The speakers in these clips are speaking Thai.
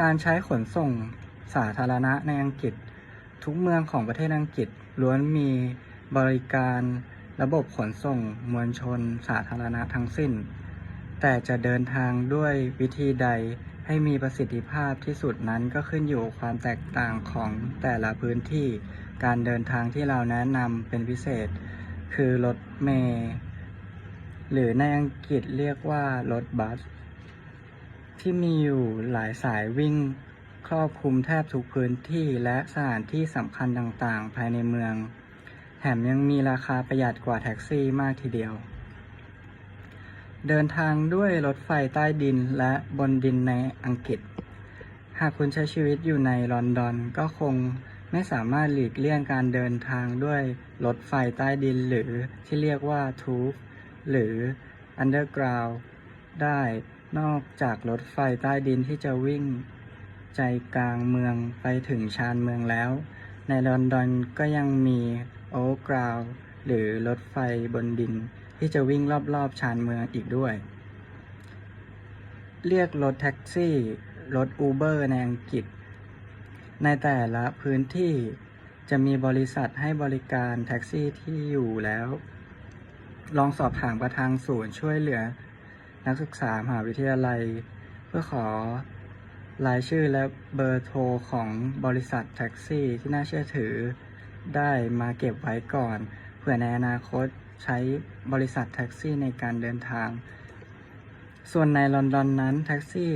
การใช้ขนส่งสาธารณะในอังกฤษ ทุกเมืองของประเทศอังกฤษล้วนมีบริการระบบขนส่งมวลชนสาธารณะทั้งสิ้น แต่จะเดินทางด้วยวิธีใดให้มีประสิทธิภาพที่สุดนั้นก็ขึ้นอยู่ความแตกต่างของแต่ละพื้นที่ การเดินทางที่เราแนะนำเป็นพิเศษ คือรถเมล์หรือในอังกฤษเรียกว่ารถบัส ที่มีอยู่หลายสายวิ่ง ครอบคลุมแทบทุกพื้นที่และสถานที่สำคัญต่างๆ ภายในเมือง แถมยังมีราคาประหยัดกว่าแท็กซี่มากทีเดียว เดินทางด้วยรถไฟใต้ดินและบนดินในอังกฤษ หากคุณใช้ชีวิตอยู่ในลอนดอนก็คงไม่สามารถหลีกเลี่ยงการเดินทางด้วยรถไฟใต้ดินหรือที่เรียกว่าทูฟหรือ Underground ได้ นอกจากรถไฟใต้ดินที่จะวิ่งใจกลางเมืองไปถึงชานเมืองแล้ว ในลอนดอนก็ยังมีโอ๊กราวหรือรถไฟบนดินที่จะวิ่งรอบๆชานเมืองอีกด้วย เรียกรถแท็กซี่ รถอูเบอร์ในอังกฤษ ในแต่ละพื้นที่จะมีบริษัทให้บริการแท็กซี่ที่อยู่แล้ว ลองสอบถามประทางศูนย์ช่วยเหลือ นักศึกษามหาวิทยาลัย เพื่อขอรายชื่อและเบอร์โทรของบริษัทแท็กซี่ที่น่าเชื่อถือ ได้มาเก็บไว้ก่อน เผื่อในอนาคตใช้บริษัทแท็กซี่ในการเดินทาง ส่วนในลอนดอนนั้นแท็กซี่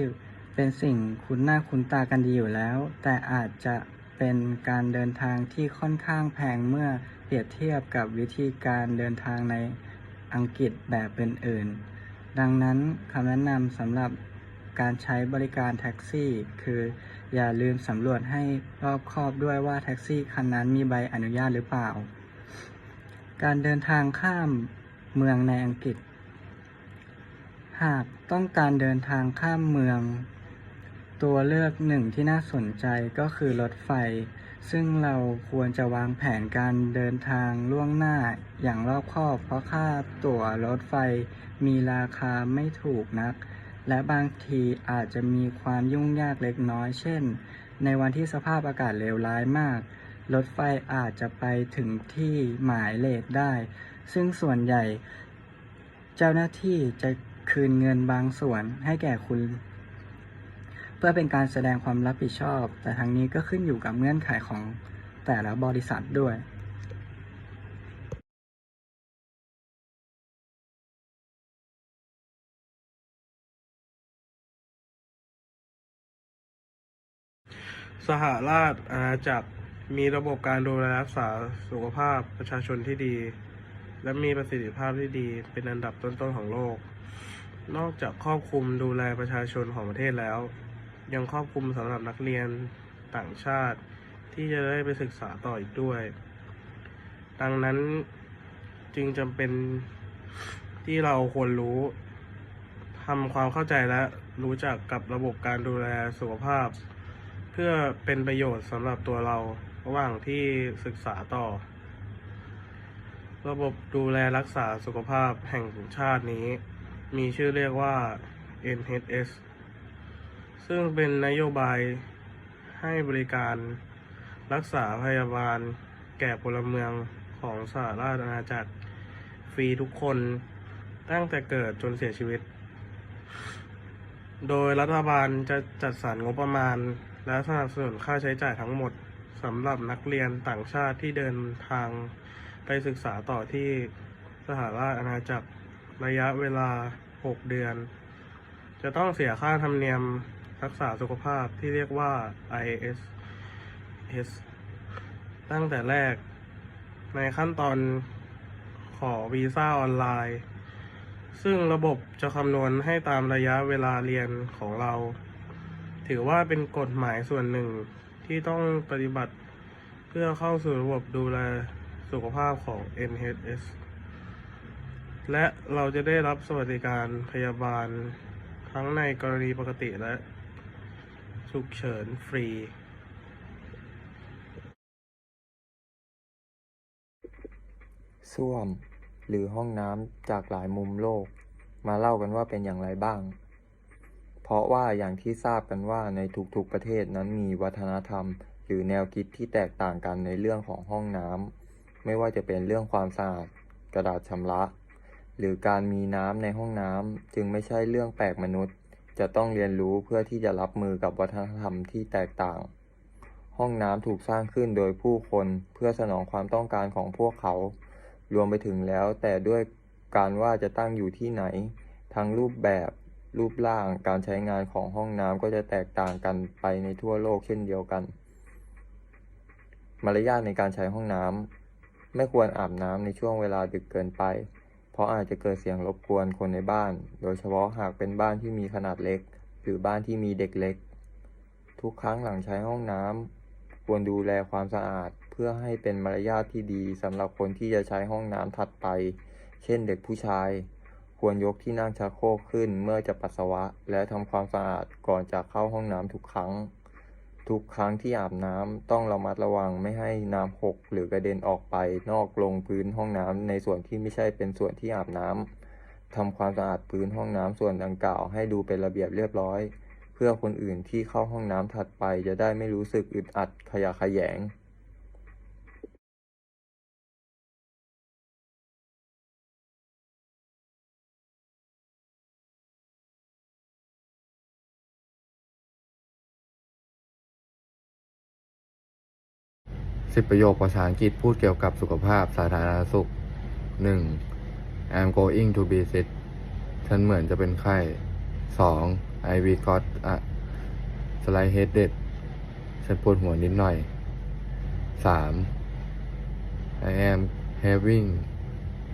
เป็นสิ่งคุ้นหน้าคุ้นตากันดีอยู่แล้ว แต่อาจจะเป็นการเดินทางที่ค่อนข้างแพงเมื่อเปรียบเทียบกับวิธีการเดินทางในอังกฤษแบบอื่น ดังนั้นคำแนะนำสำหรับการใช้บริการแท็กซี่ คืออย่าลืมสำรวจให้รอบคอบด้วยว่าแท็กซี่คันนั้นมีใบอนุญาตหรือเปล่า การเดินทางข้ามเมืองในอังกฤษ หากต้องการเดินทางข้ามเมือง ตัวเลือกหนึ่งที่น่าสนใจก็คือรถไฟ ซึ่งเราควรจะวางแผนการเดินทางล่วงหน้าอย่างรอบคอบ เพราะค่าตั๋วรถไฟมีราคาไม่ถูกนัก และบางทีอาจจะมีความยุ่งยากเล็กน้อย เช่น ในวันที่สภาพอากาศเลวร้ายมาก รถไฟอาจจะไปถึงที่หมายเลขได้ ซึ่งส่วนใหญ่ เจ้าหน้าที่จะคืนเงินบางส่วนให้แก่คุณ พื่อเป็นการแสดงความรับผิดชอบ แต่ทั้งนี้ก็ขึ้นอยู่กับเงื่อนไขของแต่ละบริษัทด้วยสหราชอาณาจักรมีระบบการดูแลรักษาสุขภาพประชาชนที่ดี และมีประสิทธิภาพที่ดีเป็นอันดับต้นๆของโลก นอกจากครอบคลุมดูแลประชาชนของประเทศแล้ว ยังครอบคลุมสำหรับนักเรียนต่างชาติ ที่จะได้ไปศึกษาต่ออีกด้วย ดังนั้นจึงจำเป็นที่เราควรรู้ทำความเข้าใจและรู้จักกับระบบการดูแลสุขภาพ เพื่อเป็นประโยชน์สำหรับตัวเราระหว่างที่ศึกษาต่อ ระบบดูแลรักษาสุขภาพแห่งชาตินี้ มีชื่อเรียกว่า NHS ซึ่งเป็นนโยบายให้บริการรักษาพยาบาลแก่พลเมืองของสหราชอาณาจักรฟรีทุกคนตั้งแต่เกิดจนเสียชีวิต โดยรัฐบาลจะจัดสรรงบประมาณ และสนับสนุนค่าใช้จ่ายทั้งหมดสำหรับนักเรียนต่างชาติที่เดินทางไปศึกษาต่อที่สหราชอาณาจักรระยะเวลา 6 เดือน จะต้องเสียค่าธรรมเนียม รักษาสุขภาพที่เรียกว่า ISS ตั้งแต่แรก ในขั้นตอนขอวีซ่าออนไลน์ ซึ่งระบบจะคำนวณให้ตามระยะเวลาเรียนของเรา ถือว่าเป็นกฎหมายส่วนหนึ่งที่ต้องปฏิบัติเพื่อเข้าสู่ระบบดูแลสุขภาพของ NHS และเราจะได้รับสวัสดิการพยาบาล ทั้งในกรณีปกติและ ฉุกเฉินฟรี ส้วม หรือห้องน้ำจากหลายมุมโลก มาเล่ากันว่าเป็นอย่างไรบ้าง เพราะว่าอย่างที่ทราบกันว่าในทุกๆประเทศนั้นมีวัฒนธรรม หรือแนวคิดที่แตกต่างกันในเรื่องของห้องน้ำไม่ว่าจะเป็นเรื่องความสะอาดกระดาษชำระ หรือการมีน้ำในห้องน้ำจึงไม่ใช่เรื่องแปลกมนุษย์ จะต้องเรียนรู้เพื่อที่จะรับมือกับวัฒนธรรมที่แตกต่าง ห้องน้ำถูกสร้างขึ้นโดยผู้คนเพื่อสนองความต้องการของพวกเขา รวมไปถึงแล้ว แต่ด้วยการว่าจะตั้งอยู่ที่ไหน ทั้งรูปแบบรูปร่างการใช้งานของห้องน้ำก็จะแตกต่างกันไปในทั่วโลกเช่นเดียวกัน มารยาทในการใช้ห้องน้ำไม่ควรอาบน้ำในช่วงเวลาดึกเกินไป เพราะอาจจะเกิดเสียงรบกวนคนในบ้าน โดยเฉพาะหากเป็นบ้านที่มีขนาดเล็ก หรือบ้านที่มีเด็กเล็ก ทุกครั้งหลังใช้ห้องน้ำควรดูแลความสะอาดเพื่อให้เป็นมารยาทที่ดีสำหรับคนที่จะใช้ห้องน้ำถัดไป เช่นเด็กผู้ชาย ควรยกที่นั่งชักโครกขึ้นเมื่อจะปัสสาวะ และทำความสะอาดก่อนจะเข้าห้องน้ำทุกครั้ง ทุกครั้งที่อาบน้ำต้องระมัดระวังไม่ให้น้ำหกหรือกระเด็นออกไปนอกลงพื้นห้องน้ำในส่วนที่ไม่ใช่เป็นส่วนที่อาบน้ำทำความสะอาดพื้นห้องน้ำส่วนดังกล่าวให้ดูเป็นระเบียบเรียบร้อย เพื่อคนอื่นที่เข้าห้องน้ำถัดไปจะได้ไม่รู้สึกอึดอัดขยะแขยง สิบประโยคภาษาอังกฤษพูดเกี่ยวกับสุขภาพสาธารณสุขหนึ่ง I'm going to be sick ฉันเหมือนจะเป็นไข้สอง I we got a slight headache ฉันปวดหัวนิดหน่อยสาม I am having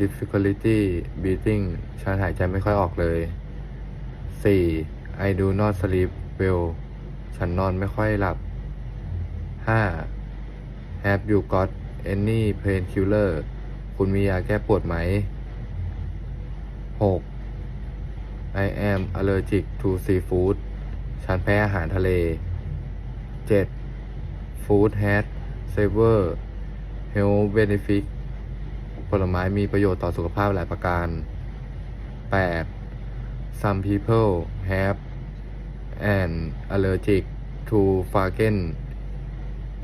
difficulty breathing ฉันหายใจไม่ค่อยออกเลยสี่ I do not sleep well ฉันนอนไม่ค่อยหลับห้า Have you got any painkiller คุณมียาแก้ปวดไหม 6. I am allergic to seafood ฉันแพ้อาหารทะเล 7. Food has several health benefits ผลไม้มีประโยชน์ต่อสุขภาพหลายประการ 8. Some people have an allergic to f a g e n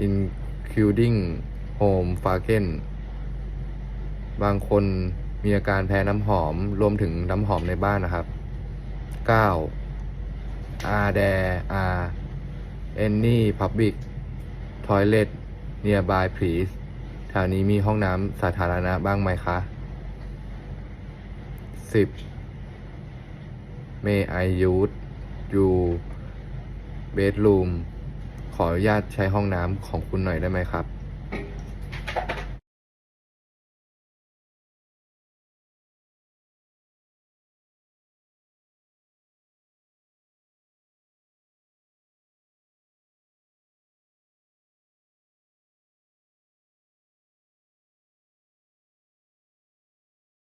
in คิวดิ้งโฮมฟาเกนบางคนมีอาการแพ้น้ำหอมรวมถึงน้ำหอมในบ้านนะครับ 9. อาแดอาเอนนี่พับบิกทอยเลตเนียบายพลีสแถวนี้มีห้องน้ำสาธารณะบ้างไหมคะ 10. May I use your bedroom ขออนุญาตใช้ห้องน้ำของคุณหน่อยได้ไหมครับ